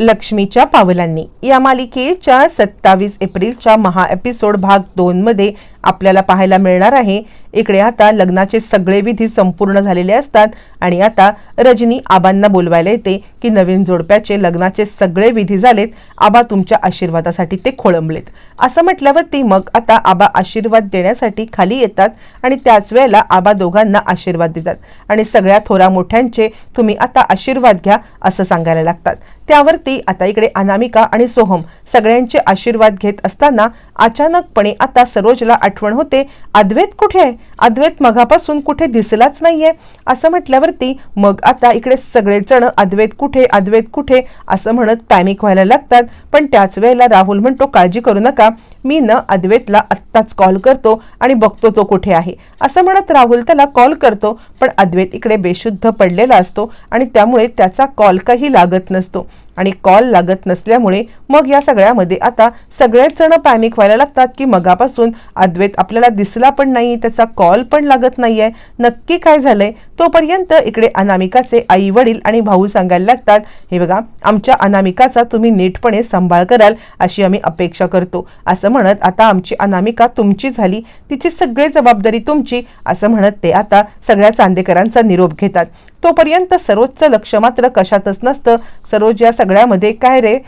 लक्ष्मीच्या पावलांनी. या मालिकेच्या सत्तावीस एप्रिलच्या महा एपिसोड भाग दोन मध्ये आपल्याला पाहायला मिळणार आहे. इकडे आता लग्नाचे सगळे विधी संपूर्ण झालेले असतात आणि आता रजनी आबांना बोलवायला येते की नवीन जोडप्याचे लग्नाचे सगळे विधी झालेत. आबा तुमच्या आशीर्वादासाठी ते खोळंबलेत. असं म्हटल्यावरती मग आता आबा आशीर्वाद देण्यासाठी खाली येतात आणि त्याच वेळेला आबा दोघांना आशीर्वाद देतात. आणि सगळ्या थोरा मोठ्यांचे तुम्ही आता आशीर्वाद घ्या असं सांगायला लागतात. त्यावरती आता इकडे अनामिका आणि सोहम सगळ्यांचे आशीर्वाद घेत असताना अचानकपणे आता सरोजला आठवण होते. अद्वैत कुठे आहे? अद्वैत मगापासून कुठे दिसलाच नाहीये. असं म्हटल्यावरती मग आता इकडे सगळेजण अद्वैत कुठे अद्वैत कुठे असं म्हणत पॅनिक व्हायला लागतात. पण त्याच वेळेला राहुल म्हणतो काळजी करू नका. मी ना अद्वैतला आत्ताच कॉल करतो आणि बघतो तो कुठे आहे. असं म्हणत राहुल त्याला कॉल करतो पण अद्वैत इकडे बेशुद्ध पडलेला असतो आणि त्यामुळे त्याचा कॉल काही लागत नसतो. आणि कॉल लागत नसल्यामुळे मग या सगळ्यामध्ये आता सगळेच जण पॅनिक व्हायला लागतात की मगापासून अद्वैत आपल्याला दिसला पण नाही त्याचा कॉल पण लागत नाहीये. नक्की काय झालंय? तोपर्यंत इकडे अनामिकाचे आई वडील आणि भाऊ सांगायला लागतात हे बघा आमच्या अनामिकाचा तुम्ही नीटपणे सांभाळ कराल अशी आम्ही अपेक्षा करतो. असं म्हणत आता आमची अनामिका तुमची झाली तिची सगळी जबाबदारी तुमची असं म्हणत ते आता सगळ्या चांदेकरांचा निरोप घेतात. तोपर्यंत सरोजचं लक्ष मात्र कशातच नसतं. सरोज या सगळ्यामध्ये काय रे?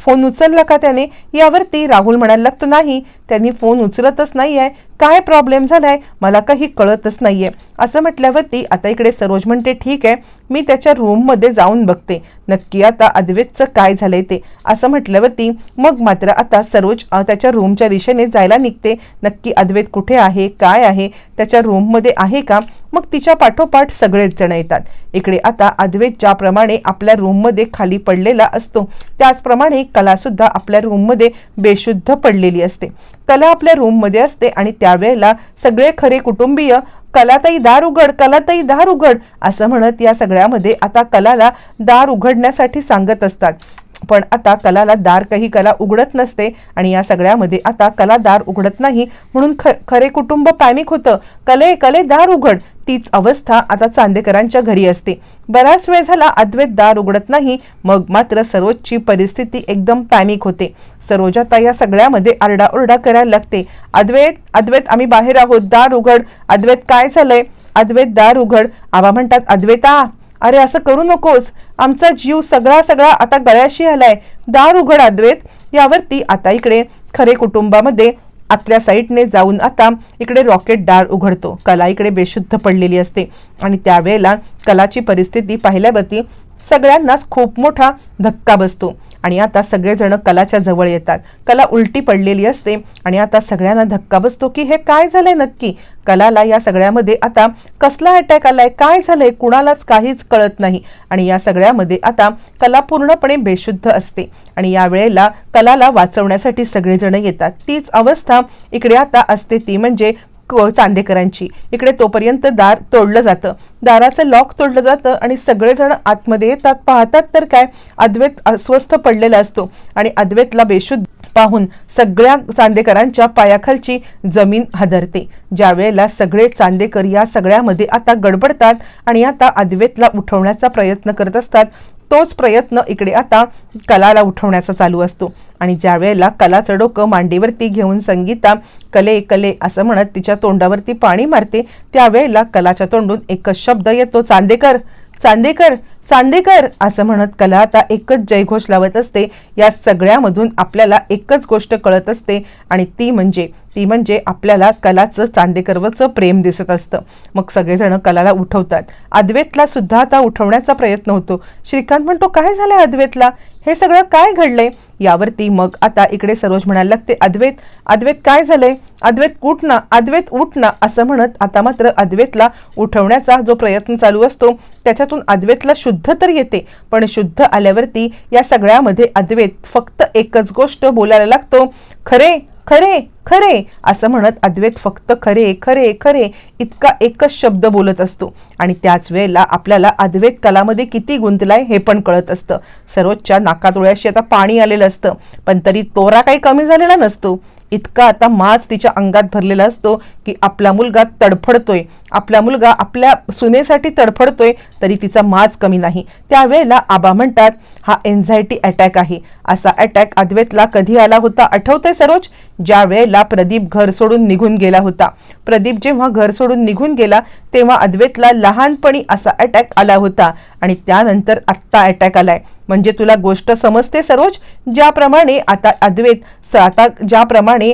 फोन उचलला का त्याने? यावरती राहुल म्हणायला लागतो नाही. त्यांनी फोन उचलतच नाही आहे काय प्रॉब्लेम झालाय? मला काही कळतच नाहीये. असं म्हटल्यावरती आता इकडे सरोज म्हणते ठीक आहे. मी त्याच्या रूममध्ये जाऊन बघते. नक्की आता अद्वैतचं काय झालंय ते. असं म्हटल्यावरती मग मात्र आता सरोज त्याच्या रूमच्या दिशेने जायला निघते. नक्की अद्वैत कुठे आहे? काय आहे? त्याच्या रूममध्ये आहे का? मग तिच्या पाठोपाठ सगळेच जण येतात. इकडे आता अद्वैत ज्याप्रमाणे आपल्या रूममध्ये खाली पडलेला असतो त्याचप्रमाणे कला सुद्धा आपल्या रूममध्ये बेशुद्ध पडलेली असते. कला आपल्या रूममध्ये असते आणि त्यावेळेला सगळे खरे कुटुंबीय कलाताई दार उघड कलाताई दार उघड असं म्हणत या सगळ्यामध्ये आता कलाला दार उघडण्यासाठी सांगत असतात. पण आता कलाला दार काही कला उघडत नसते आणि या सगळ्यामध्ये आता कला दार उघडत नाही म्हणून ख खरे कुटुंब पॅमिक होतं. कले कले दार उघड. तीच अवस्था आता चांदेकरांच्या घरी असते. बराच वेळ झाला अद्वैत दार उघडत नाही. मग मात्र सरोजची परिस्थिती एकदम पॅनिक होते. सरोज आता या सगळ्यामध्ये आरडाओरडा करायला लागते. अद्वैत अद्वैत आम्ही बाहेर आहोत. दार उघड. अद्वैत काय झालंय अद्वैत दार उघड. आबा म्हणतात अद्वैता अरे असं करू नकोस. आमचा जीव सगळा सगळा आता गळ्याशी आलाय. दार उघड अद्वैत. यावरती आता इकडे खरे कुटुंबामध्ये आतल्या साईडने जाऊन आता इकडे रॉकेट डाळ उघडतो. कला इकडे बेशुद्ध पडलेली असते. आणि त्यावेळेला कलाची परिस्थिती पाहिल्यावरती सगळ्यांनाच खूप मोठा धक्का बसतो. आणि आता सगळेजण कलाच्या जवळ येतात. कला उलटी पडलेली असते आणि आता सगळ्यांना धक्का बसतो की हे काय झालंय नक्की? कलाला या सगळ्यामध्ये आता कसला अटॅक आलाय? काय झालंय? कुणालाच काहीच कळत नाही. आणि या सगळ्यामध्ये आता कला पूर्णपणे बेशुद्ध असते. आणि या वेळेला कलाला वाचवण्यासाठी सगळेजण येतात. तीच अवस्था इकडे आता असते. ती म्हणजे चांदेकरांची. इकडे तोपर्यंत दार तोडलं जातं. दाराचं लॉक तोडलं जातं आणि सगळेजण आतमध्ये येतात. पाहतात तर काय? अद्वैत अस्वस्थ पडलेला असतो आणि अद्वैतला बेशुद्ध पाहून सगळ्या चांदेकरांच्या पायाखालची जमीन हादरते. ज्या वेळेला सगळे चांदेकर या सगळ्यामध्ये आता गडबडतात आणि आता अद्वैतला उठवण्याचा प्रयत्न करत असतात तोच प्रयत्न इकडे आता कलाला उठवण्याचा चालू असतो. आणि ज्या वेळेला कलाचं डोकं मांडीवरती घेऊन संगीता कले कले असं म्हणत तिच्या तोंडावरती पाणी मारते त्यावेळेला कलाच्या तोंडून एकच शब्द येतो चांदेकर चांदेकर चांदेकर असं म्हणत कला आता एकच जयघोष लावत असते. या सगळ्यामधून आपल्याला एकच गोष्ट कळत असते आणि ती म्हणजे ती म्हणजे आपल्याला कलाचं चांदेकरवरचं प्रेम दिसत असतं. मग सगळेजण कलाला उठवतात. अद्वैतला सुद्धा आता उठवण्याचा प्रयत्न होतो. श्रीकांत म्हणतो काय झालंय अद्वैतला? हे सगळं काय घडलंय? यावरती मग आता इकडे सरोज म्हणायला लागते अद्वैत अद्वैत काय झालंय? अद्वैत उठ ना अद्वैत उठ ना असं म्हणत आता मात्र अद्वैतला उठवण्याचा जो प्रयत्न चालू असतो त्याच्यातून अद्वैतला शुद्ध तर येते पण शुद्ध आल्यावरती या सगळ्यामध्ये अद्वैत. फक्त एकच गोष्ट बोलायला लागतो खरे खरे खरे असं म्हणत अद्वैत फक्त खरे खरे खरे इतका एकच शब्द बोलत असतो. आणि त्याच वेळेला आपल्याला अद्वैत कलामध्ये किती गुंतलाय हे पण कळत असतं. सरोजच्या नाकातोळ्याशी आता पाणी आलेलं असतं पण तरी तोरा काही कमी झालेला नसतो. इतका आता माज तिच्या अंगात भरलेला असतो की आपला मुलगा तडफडतोय. आपला मुलगा आपल्या सुनेसाठी तडफडतोय तरी तिचा माज कमी नाही. त्यावेळेला आबा म्हणतात हा एन्झायटी अटॅक आहे. असा अटॅक अद्वैतला कधी आला होता आठवतंय सरोज? ज्या वेळेला प्रदीप घर सोडून निघून गेला होता. प्रदीप जेव्हा घर सोडून निघून गेला तेव्हा अद्वैतला लहानपणी असा अटॅक आला होता. आणि त्यानंतर आत्ता अटॅक आलाय. म्हणजे तुला गोष्ट समजते सरोज? ज्याप्रमाणे आता अद्वैत स- आता ज्याप्रमाणे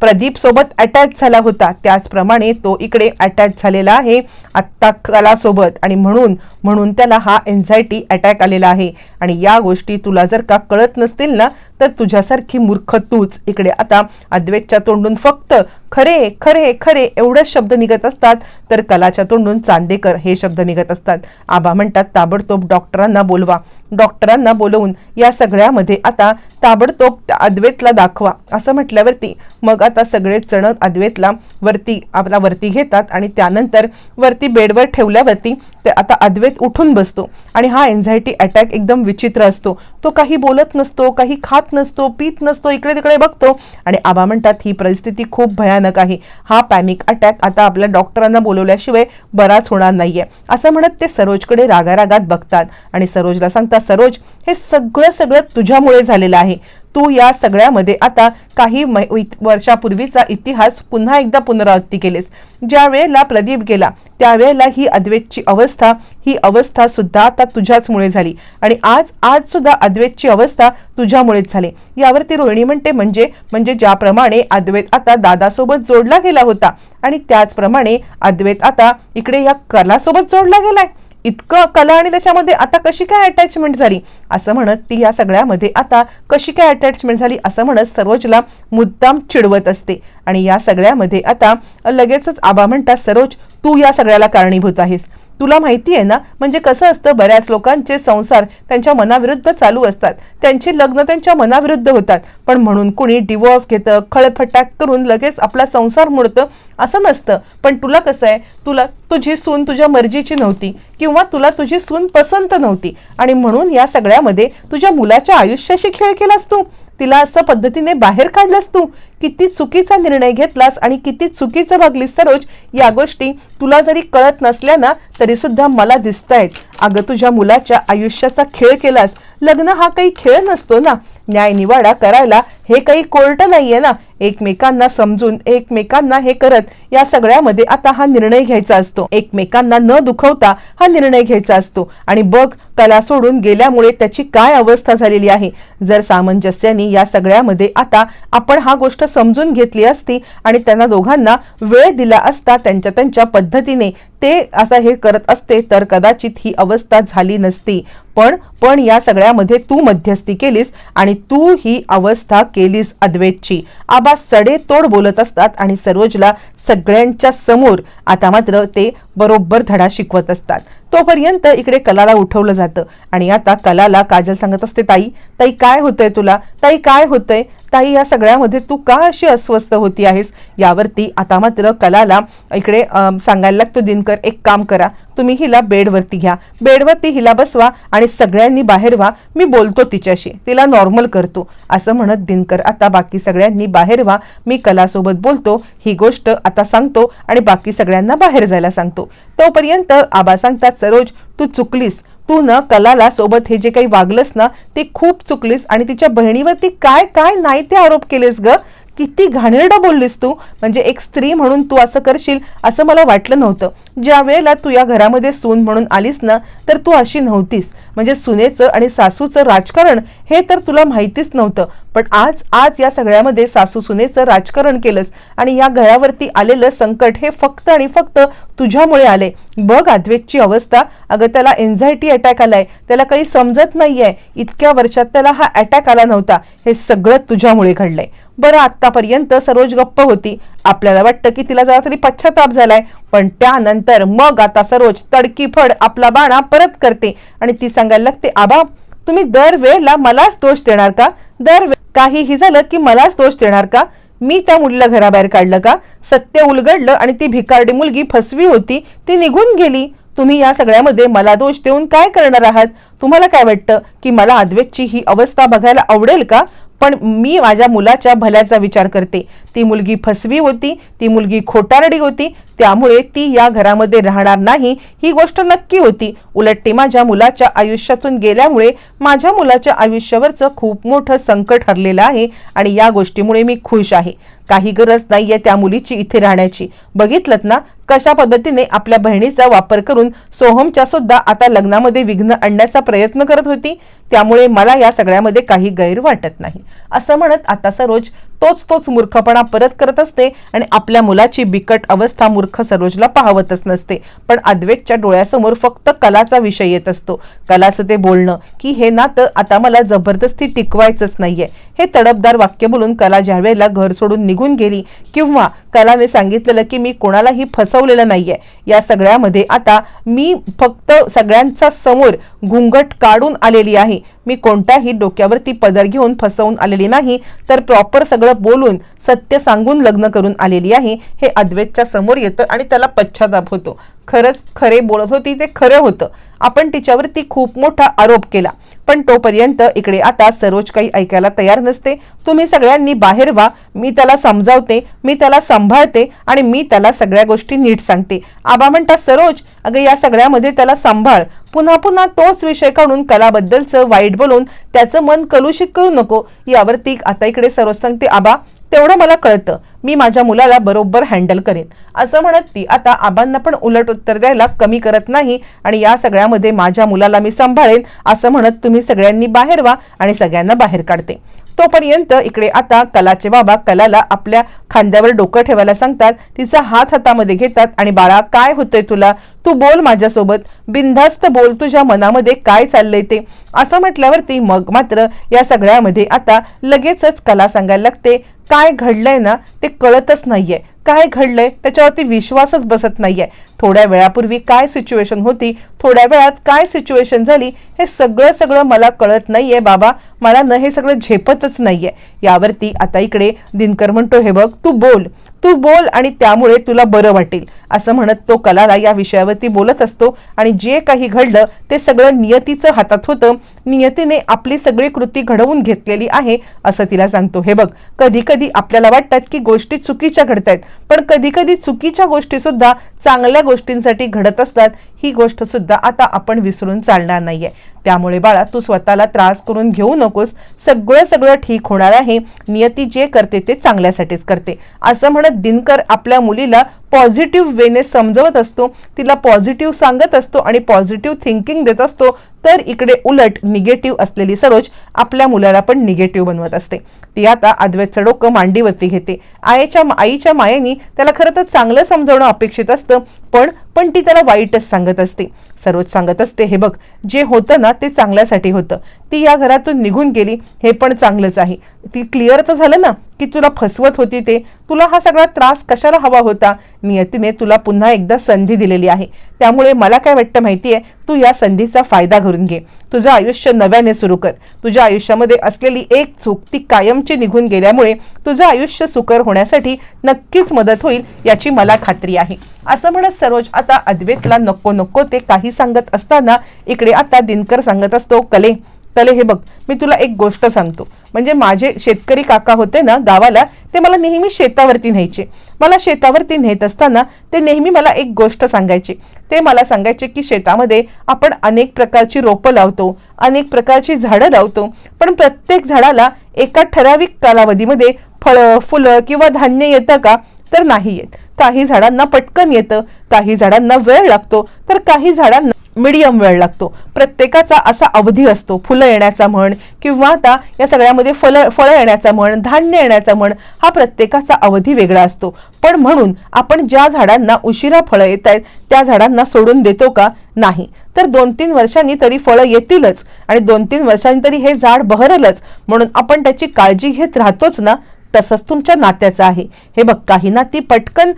प्रदीप सोबत अटॅच झाला होता त्याचप्रमाणे तो इकडे अटॅच झालेला आहे आत्ता कलासोबत आणि म्हणून म्हणून त्याला हा एन्झायटी अटॅक आलेला आहे. आणि या गोष्टी तुला जर का कळत नसतील ना तर तुझ्यासारखी मूर्ख तूच. इकडे आता अद्वैतच्या तोंडून फक्त खरे खरे खरे एवढेच शब्द निघत असतात. तर कलाच्या तोंडून चांदेकर हे शब्द निघत असतात. आबा म्हणतात ताबडतोब डॉक्टरांना बोलवा. डॉक्टरांना बोलवून या सगळ्यामध्ये आता ताबडतोब त्या अद्वैतला दाखवा. असं म्हटल्यावरती मग आता सगळेच जण अद्वैतला वरती आपला वरती घेतात आणि त्यानंतर वरती बेडवर ठेवल्यावरती ते आता अद्वैत उठून बसतो. आणि हा एन्झायटी अटॅक एकदम विचित्र असतो. तो काही बोलत नसतो काही खात नसतो पीत नसतो इकडे तिकडे बघतो. आणि आबा म्हणतात ही परिस्थिती खूप भयानक आहे. हा पॅनिक अटॅक आता आपल्या डॉक्टरांना बोलवल्याशिवाय बराच होणार नाहीये. असं म्हणत ते सरोजकडे रागारागात बघतात. आणि सरोजला सांगतात सरोज हे सगळं सगळं तुझ्यामुळे झालेलं आहे. तू या सगळ्यामध्ये आता काही मै- इत- वर्षापूर्वीचा इतिहास पुन्हा एकदा पुनरावृत्ती केलीस. ज्या वेळेला प्रदीप गेला त्यावेळेला ही अद्वैतची अवस्था ही अवस्था सुद्धा आता तुझ्याचमुळे झाली. आणि आज आज सुद्धा अद्वैतची अवस्था तुझ्यामुळेच झाली. यावरती रोहिणी म्हणते म्हणजे म्हणजे ज्याप्रमाणे अद्वैत आता दादासोबत जोडला गेला होता आणि त्याचप्रमाणे अद्वैत आता इकडे या कलासोबत जोडला गेलाय. इतकं कला आणि त्याच्यामध्ये आता कशी काय अटॅचमेंट झाली? असं म्हणत ती या सगळ्यामध्ये आता कशी काय अटॅचमेंट झाली? असं म्हणत सरोजला मुद्दाम चिडवत असते. आणि या सगळ्यामध्ये आता लगेचच आबा म्हणतात सरोज तू या सगळ्याला कारणीभूत आहेस. तुला माहिती आहे ना? म्हणजे कसं असतं बऱ्याच लोकांचे संसार त्यांच्या मनाविरुद्ध चालू असतात. त्यांची लग्न त्यांच्या मनाविरुद्ध होतात. पण म्हणून कुणी डिवॉर्स घेतं खळफटाक करून लगेच आपला संसार मोडतं असं नसतं. पण तुला कसं आहे? तुला तुझी सून तुझ्या मर्जीची नव्हती. किंवा तुला तुझी सून पसंत नव्हती. आणि म्हणून या सगळ्यामध्ये तुझ्या मुलाच्या आयुष्याशी खेळ केलास तू. तिला असं पद्धतीने बाहेर काढलंस तू? किती चुकीचा निर्णय घेतलास आणि किती चुकीचं वागलीस सरोज? या गोष्टी तुला जरी कळत नसल्या ना तरी सुद्धा मला दिसतायत. अगं तुझ्या मुलाच्या आयुष्याचा खेळ केलास. लग्न हा काही खेळ नसतो ना. न्याय निवाडा करायला हे काही कोर्ट नाहीये ना. एकमेकांना समजून एकमेकांना हे करत या सगळ्यामध्ये आता हा निर्णय घ्यायचा असतो. एकमेकांना न दुखवता हा निर्णय घ्यायचा असतो. आणि बघ त्याला सोडून गेल्यामुळे त्याची काय अवस्था झालेली आहे? जर सामंजस्याने या सगळ्यामध्ये आता आपण हा गोष्ट समजून घेतली असती आणि त्यांना दोघांना वेळ दिला असता त्यांच्या त्यांच्या पद्धतीने ते असं हे करत असते तर कदाचित ही अवस्था झाली नसती. पण पण या सगळ्यामध्ये तू मध्यस्थी केलीस आणि तू ही अवस्था केलीस अद्वैतची. आबा सडेतोड बोलत असतात आणि सरोजला सगळ्यांच्या समोर आता मात्र ते बरोबर धडा शिकवत असतात. तोपर्यंत इकडे कलाला उठवलं जातं. आणि आता कलाला काजल सांगत असते ताई ताई काय होतंय तुला? ताई काय होतंय? ताई या सगळ्यामध्ये तू का अशी अस्वस्थ होती आहेस? यावरती आता मात्र कलाला इकडे सांगायला लागतो दिनकर एक काम करा. तुम्ही हिला बेडवरती घ्या. बेडवरती हिला बसवा आणि सगळ्यांनी बाहेर व्हा. मी बोलतो तिच्याशी. तिला नॉर्मल करतो. असं म्हणत दिनकर आता बाकी सगळ्यांनी बाहेर व्हा. मी कलासोबत बोलतो. ही गोष्ट आता सांगतो आणि बाकी सगळ्यांना बाहेर जायला सांगतो. तोपर्यंत आबा सांगतात सरोज तू चुकलीस. तू ना कलाला सोबत हे जे काही वागलंस ना ते खूप चुकलीस आणि तिच्या बहिणीवरती काय काय नाही ते आरोप केलेस ग? किती घाणेरडं बोललीस तू. म्हणजे एक स्त्री म्हणून तू असं करशील असं मला वाटलं नव्हतं. ज्या वेळेला तू या घरामध्ये सून म्हणून आलीस ना तर तू अशी नव्हतीस. म्हणजे सुनेचं आणि सासूचं राजकारण हे तर तुला माहितीच नव्हतं. पण आज आज या सगळ्यामध्ये सासू सुनेचं राजकारण केलंस आणि या घरावरती आलेलं संकट हे फक्त आणि फक्त तुझ्यामुळे आले बघ अद्वैतची अवस्था. अगं त्याला एन्झायटी अटॅक आलाय. त्याला काही समजत नाहीये. इतक्या वर्षात त्याला हा अटॅक आला नव्हता. हे सगळं तुझ्यामुळे घडलंय. बरं आतापर्यंत सरोज गप्प होती. आपल्याला वाटतं की तिला जरा तरी पश्चाताप झालाय. पण त्यानंतर मग आता सरोज तडकी फड आपला बाणा परत करते. आणि ती सांगायला लागते आबा तुम्ही दरवेळेला मलाच दोष देणार का? दर काहीही झालं की मलाच दोष देणार का? मी त्या मुलीला घराबाहेर काढलं का? सत्य उलगडलं आणि ती भिकारडी मुलगी फसवी होती ती निघून गेली. तुम्ही या सगळ्यामध्ये मला दोष देऊन काय करणार आहात? तुम्हाला काय वाटतं की मला अद्वैतची ही अवस्था बघायला आवडेल का? पण मी माझ्या मुलाच्या भल्याचा विचार करते. ती मुलगी फसवी होती ती मुलगी खोटारडी होती त्यामुळे ती या घरामध्ये राहणार नाही ही गोष्ट नक्की होती. उलट ती माझ्या मुलाच्या आयुष्यातून गेल्यामुळे माझ्या मुलाच्या आयुष्यावरचं खूप मोठं संकट हरलेलं आहे आणि या गोष्टीमुळे मी खुश आहे. काही गरज नाहीये त्या मुलीची इथे राहण्याची. बघितलं ना? कशा पद्धतीने आपल्या बहिणीचा वापर करून सोहमच्या सुद्धा आता लग्नामध्ये विघ्न आणण्याचा प्रयत्न करत होती? त्यामुळे मला या सगळ्यामध्ये काही गैर वाटत नाही. असं म्हणत आता सरोज तोच तोच मूर्खपणा परत करत असते आणि आपल्या मुलाची बिकट अवस्था मूर्ख सरोजला पाहवतच नसते. पण अद्वैतच्या डोळ्यासमोर फक्त कलाचा विषय येत असतो. कलाचं ते बोलणं की हे नातं आता मला जबरदस्ती टिकवायचंच नाहीये. हे तडपदार वाक्य बोलून कला ज्या वेळेला घर सोडून निघून गेली किंवा कलाने सांगितलेलं की मी कोणालाही फसवलेलं नाहीये या सगळ्यामध्ये आता मी फक्त सगळ्यांचा समोर घुंगट काढून आलेली आहे. मी कोणत्याही डोक्यावरती पदर घेऊन फसवून आलेली नाही तर प्रॉपर सगळं बोलून सत्य सांगून लग्न करून आलेली आहे हे अद्वैतच्या समोर येतं आणि त्याला पश्चाताप होतो. खरंच खरे बोलत होती ते खरं होतं. आपण तिच्यावरती खूप मोठा आरोप केला. पण तोपर्यंत इकडे आता सरोज काही ऐकायला तयार नसते. तुम्ही सगळ्यांनी बाहेर व्हा. मी त्याला समजावते मी त्याला सांभाळते आणि मी त्याला सगळ्या गोष्टी नीट सांगते. आबा म्हणता सरोज अगं या सगळ्यामध्ये त्याला सांभाळ. पुन्हा पुन्हा तोच विषय काढून कलाबद्दलचं वाईट बोलून त्याचं मन कलुषित करू नको. यावरती आता इकडे सरोज सांगते आबा तेवढं मला कळतं. मी माझ्या मुलाला बरोबर हँडल करेन. असं म्हणत ती आता आबांना पण उलट उत्तर द्यायला कमी करत नाही आणि या सगळ्यामध्ये माझ्या मुलाला मी सांभाळेन असं म्हणत तुम्ही सगळ्यांनी बाहेर व्हा आणि सगळ्यांना बाहेर काढते. तोपर्यंत इकडे आता कलाचे बाबा कलाला आपल्या खांद्यावर डोकं ठेवायला सांगतात तिचा हात हातामध्ये घेतात आणि बाळा काय होतंय तुला? तू बोल माझ्यासोबत. बिनधास्त बोल तुझ्या मनामध्ये काय चाललंय ते. असं म्हटल्यावरती मग मात्र या सगळ्यामध्ये आता लगेचच कला सांगायला लागते. काय घडलंय ना ते कळतच नाहीये. काय घडलंय त्याच्यावरती विश्वासच बसत नाहीये. थोड्या वेळापूर्वी काय सिच्युएशन होती थोड्या वेळात काय सिच्युएशन झाली हे सगळं सगळं मला कळत नाहीये बाबा. मला न हे सगळं झेपतच नाहीये. यावरती आता इकडे दिनकर म्हणतो हे बघ तू बोल. तू बोल आणि त्यामुळे तुला बरं वाटेल असं म्हणत तो कलाला या विषयावरती बोलत असतो. आणि जे काही घडलं ते सगळं नियतीचं हातात होतं. नियतीने आपली सगळी कृती घडवून घेतलेली आहे असं तिला सांगतो. हे बघ कधी कधी आपल्याला वाटतात की गोष्टी चुकीच्या घडतायत पण कधी कधी चुकीच्या गोष्टी सुद्धा चांगल्या गोष्टींसाठी घडत असतात. ही गोष्ट सुद्धा आता आपण विसरून चालणार नाहीये. त्यामुळे बाळा तू स्वतःला त्रास करून घेऊ नकोस. सगळं सगळं ठीक होणार आहे. नियती जे करते ते चांगल्यासाठीच करते. असं म्हणत दिनकर आपल्या मुलीला पॉझिटिव्ह वेने समजवत असतो तिला पॉझिटिव्ह सांगत असतो आणि पॉझिटिव्ह थिंकिंग देत असतो तर इकडे उलट निगेटिव्ह असलेली सरोज आपल्या मुलाला पण निगेटिव्ह बनवत असते. ती आता अद्वैतचं डोकं मांडीवरती घेते. आईच्या आईच्या मायेनी त्याला खरं तर चांगलं समजवणं अपेक्षित असतं पण पण ती त्याला वाईटच सांगत असते. सर्वच सांगत असते हे बघ जे होतं ना ते चांगल्यासाठी होतं. ती या घरातून निघून गेली हे पण चांगलंच आहे. ती क्लिअर तर झालं ना की तुला फसवत होती ते. तुला हा सगळा त्रास कशाला हवा होता? नियतीने तुला पुन्हा एकदा संधी दिलेली आहे. त्यामुळे मला काय वाटतं माहिती आहे तू या संधीचा फायदा करून घे. तुझं आयुष्य नव्याने सुरू कर. तुझ्या आयुष्यामध्ये असलेली एक चूक ती कायमची निघून गेल्यामुळे तुझं आयुष्य सुकर होण्यासाठी नक्कीच मदत होईल याची मला खात्री आहे. असं म्हणत सरोज आता अद्वैतला नको नको ते काही सांगत असताना इकडे आता दिनकर सांगत असतो कले कले हे बघ मी तुला एक गोष्ट सांगतो. म्हणजे माझे शेतकरी काका होते ना गावाला ते मला नेहमी शेतावरती न्यायचे. मला शेतावरती नेत असताना ते नेहमी मला एक गोष्ट सांगायचे. ते मला सांगायचे की शेतामध्ये आपण अनेक प्रकारची रोपं लावतो अनेक प्रकारची झाडं लावतो पण प्रत्येक झाडाला एका ठराविक कालावधीमध्ये फळं फुलं किंवा धान्य येतं का? तर नाही येत. काही झाडांना पटकन येतं काही झाडांना वेळ लागतो तर काही झाडांना मीडियम वेळ लागतो. प्रत्येकाचा असा अवधी असतो. फुलं येण्याचा म्हण किंवा आता या सगळ्यामध्ये फल फळं येण्याचा म्हण धान्य येण्याचा म्हण हा प्रत्येकाचा अवधी वेगळा असतो. पण म्हणून आपण ज्या झाडांना उशिरा फळं येत आहेत त्या झाडांना सोडून देतो का? नाही. तर दोन तीन वर्षांनी तरी फळं येतीलच आणि दोन तीन वर्षांनी तरी हे झाड बहरलच. म्हणून आपण त्याची काळजी घेत राहतोच ना? तसंच तुमच्या नात्याचं आहे. हे बघ काही नाती पटकन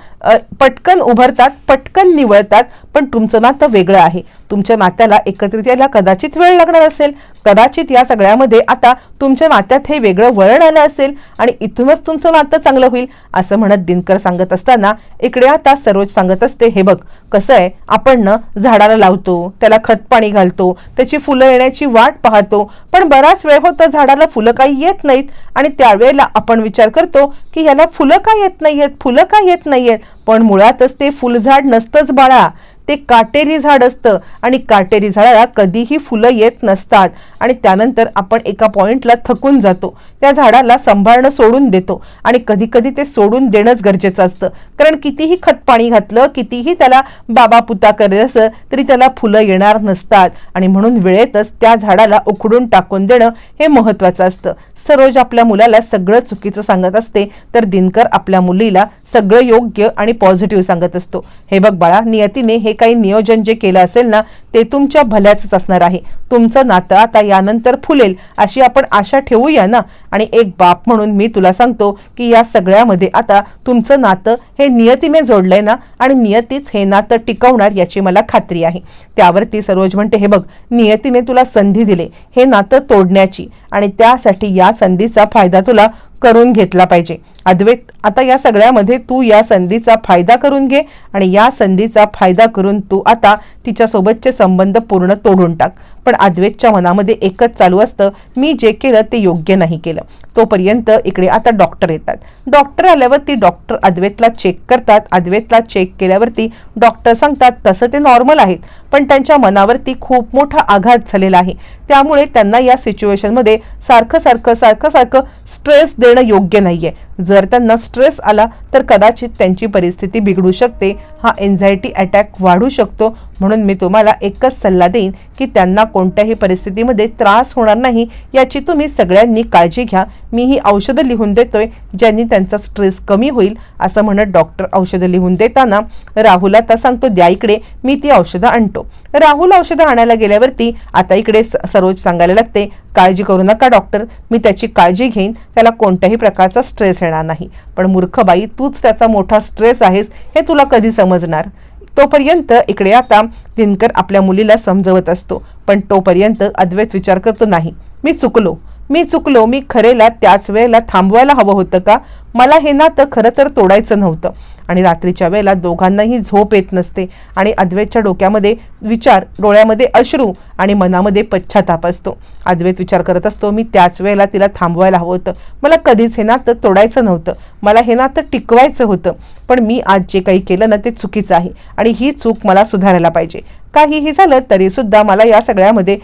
पटकन उभरतात पटकन निवळतात पण तुमचं नातं वेगळं आहे. तुमच्या नात्याला एकत्रित यायला कदाचित वेळ लागणार असेल. कदाचित या सगळ्यामध्ये आता तुमच्या नात्यात हे वेगळं वळण आलं असेल आणि इथूनच तुमचं नातं चांगलं होईल असं म्हणत दिनकर सांगत असताना इकडे आता सरोज सांगत असते हे बघ कसं आहे आपण ना झाडाला लावतो त्याला खत पाणी घालतो त्याची फुलं येण्याची वाट पाहतो पण बराच वेळ होतं झाडाला फुलं काही येत नाहीत आणि त्यावेळेला आपण विचार करतो की ह्याला फुलं का येत नाहीयेत फुलं का येत नाहीयेत? पण मुळातच ते फुलझाड नसतंच बाळा. ते काटेरी झाड असतं आणि काटेरी झाडाला कधीही फुलं येत नसतात. आणि त्यानंतर आपण एका पॉईंटला थकून जातो. त्या झाडाला सांभाळणं सोडून देतो. आणि कधी कधी ते सोडून देणंच गरजेचं असतं. कारण कितीही खत पाणी घातलं कितीही त्याला बाबा पुता करत असं तरी त्याला फुलं येणार नसतात. आणि म्हणून वेळेतच त्या झाडाला उखडून टाकून देणं हे महत्वाचं असतं. सरोज आपल्या मुलाला सगळं चुकीचं सांगत असते तर दिनकर आपल्या मुलीला सगळं योग्य आणि पॉझिटिव्ह सांगत असतो. हे बघ बाळा नियतीने हे काही नियोजन जे केलं असेल ना ते तुमच्या भल्याचंच असणार आहे. तुमचं नातं आता यानंतर फुलेल अशी आपण आशा ठेवूया ना? आणि एक बाप म्हणून मी तुला सांगतो की या सगळ्यामध्ये आता तुमचं नातं हे नियतीने जोडलंय ना? आणि नियतीच हे नातं टिकवणार याची मला खात्री आहे. त्यावरती सरोज म्हणते हे बघ नियतीने तुला संधी दिले. हे नातं तोडण्याची. आणि त्यासाठी या संधीचा फायदा तुला करून घेतला पाहिजे. अद्वैत आता या सगळ्यामध्ये तू या संधीचा फायदा करून घे आणि या संधीचा फायदा करून तू आता तिच्यासोबतचे संबंध पूर्ण तोडून टाक. पण अद्वैतच्या मनामध्ये एकच चालू असतं मी जे केलं ते योग्य नाही केलं. तोपर्यंत इकडे आता डॉक्टर येतात. डॉक्टर आल्यावरती डॉक्टर अद्वैतला चेक करतात. अद्वैतला चेक केल्यावरती डॉक्टर सांगतात तसं ते नॉर्मल आहेत पण त्यांच्या मनावरती खूप मोठा आघात झालेला आहे. त्यामुळे त्यांना या सिच्युएशनमध्ये सारखं सारखं सारखं सारखं स्ट्रेस देणं योग्य नाहीये. जर त्यांना स्ट्रेस आला तर कदाचित त्यांची परिस्थिती बिघडू शकते. हा एन्झायटी अटॅक वाढू शकतो. म्हणून मी तुम्हाला एकच सल्ला देईन की त्यांना कोणत्याही परिस्थितीमध्ये त्रास होणार नाही याची तुम्ही सगळ्यांनी काळजी घ्या. मी ही औषधं लिहून देतोय ज्यांनी त्यांचा स्ट्रेस कमी होईल असं म्हणत डॉक्टर औषधं लिहून देताना राहुल आता सांगतो द्या इकडे मी ती औषधं आणतो. राहुल औषधं आणायला गेल्यावरती आता इकडे स- सरोज सांगायला लागते काळजी करू नका डॉक्टर. मी त्याची काळजी घेईन. त्याला कोणत्याही प्रकारचा स्ट्रेस येणार नाही. पण मूर्खबाई तूच त्याचा मोठा स्ट्रेस आहेस हे तुला कधी समजणार? तोपर्यंत इकडे आता दिनकर आपल्या मुलीला समजवत असतो. पण तोपर्यंत अद्वैत विचार करतो नाही. मी चुकलो. मी चुकलो मी खरेला त्याच वेळेला थांबवायला हवं होतं का? मला हे नातं खरं तर तोडायचं नव्हतं. आणि रात्रीच्या वेळेला दोघांनाही झोप येत नसते. आणि अद्वैतच्या डोक्यामध्ये विचार डोळ्यामध्ये अश्रू आणि मनामध्ये पश्चाताप असतो. अद्वैत विचार करत असतो मी त्याच वेळेला तिला थांबवायला हवं होतं. मला कधीच हे नातं तोडायचं नव्हतं. मला हे नातं टिकवायचं होतं. पण मी आज जे काही केलं ना ते चुकीचं आहे. आणि ही चूक मला सुधारायला पाहिजे. काहीही झालं तरीसुद्धा मला या सगळ्यामध्ये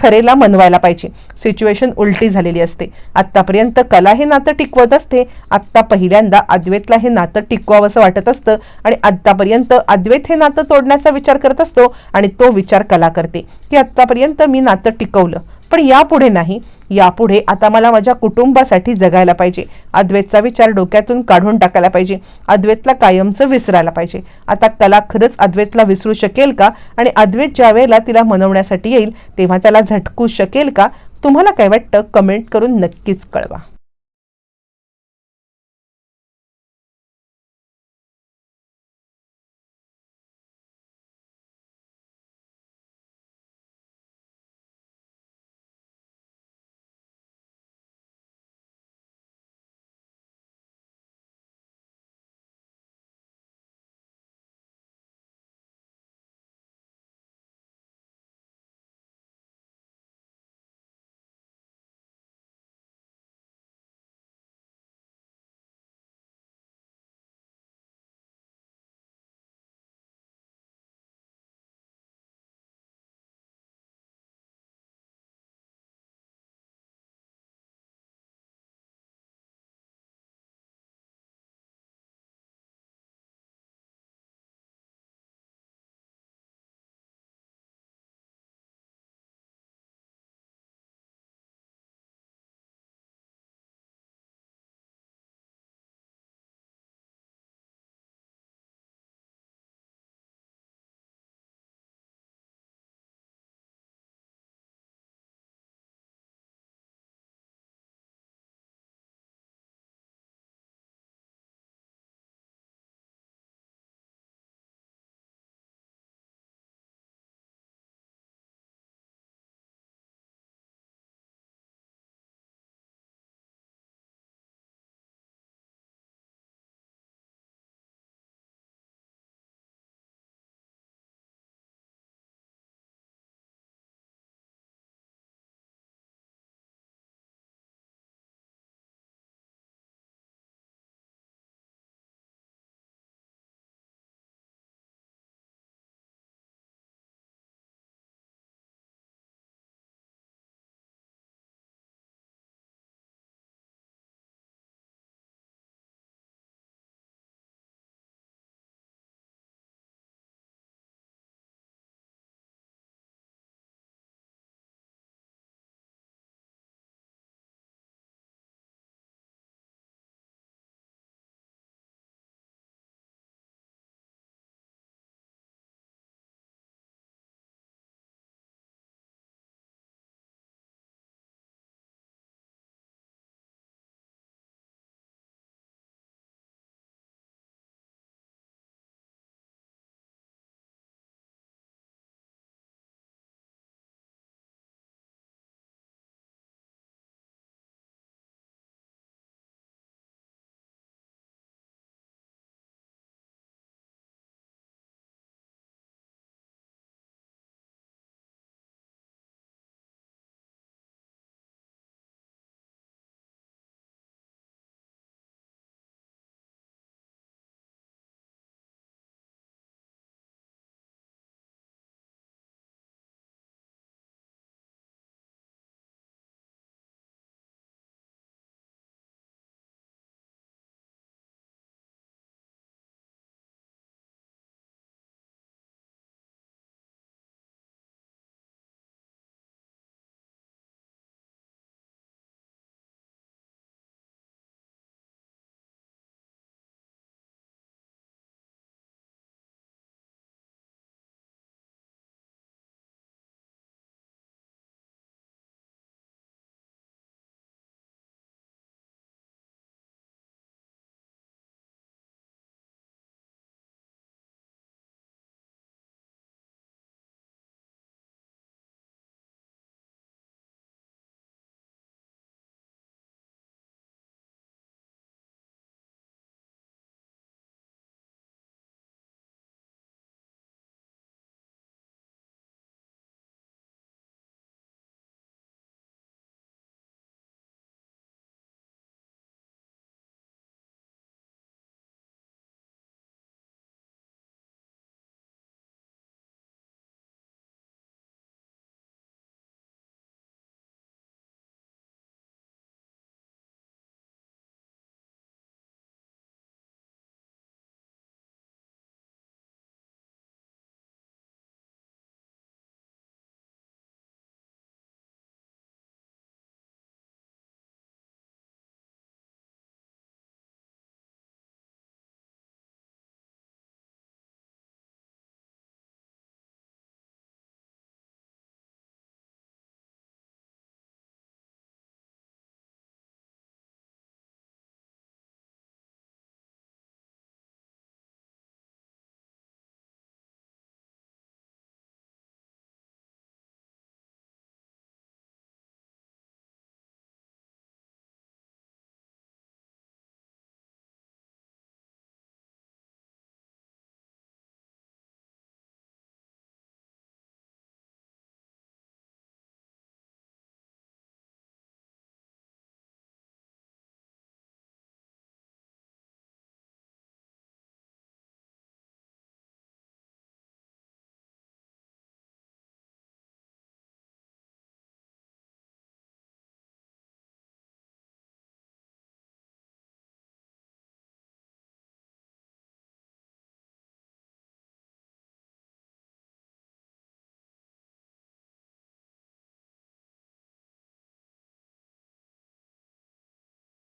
खरेला मनवायला पाहिजे. सिच्युएशन उलटी झालेली असते. आत्तापर्यंत कला हे नातं टिकवत असते. आत्ता पहिल्यांदा अद्वैतला हे नातं टिकवावंसं वाटत असतं आणि आत्तापर्यंत अद्वैत हे नातं तोडण्याचा विचार करत असतो आणि तो विचार कला करते. की आत्तापर्यंत मी नातं टिकवलं. पण यापुढे नाही. यापुढे आता मला माझ्या कुटुंबासाठी जगायला पाहिजे. अद्वैतचा विचार डोक्यातून काढून टाकायला पाहिजे. अद्वैतला कायमचं विसरायला पाहिजे. आता कला खरंच अद्वैतला विसरू शकेल का? आणि अद्वैत ज्या वेळेला तिला मनवण्यासाठी येईल तेव्हा त्याला झटकू शकेल का? तुम्हाला काय वाटतं? कमेंट करून नक्कीच कळवा.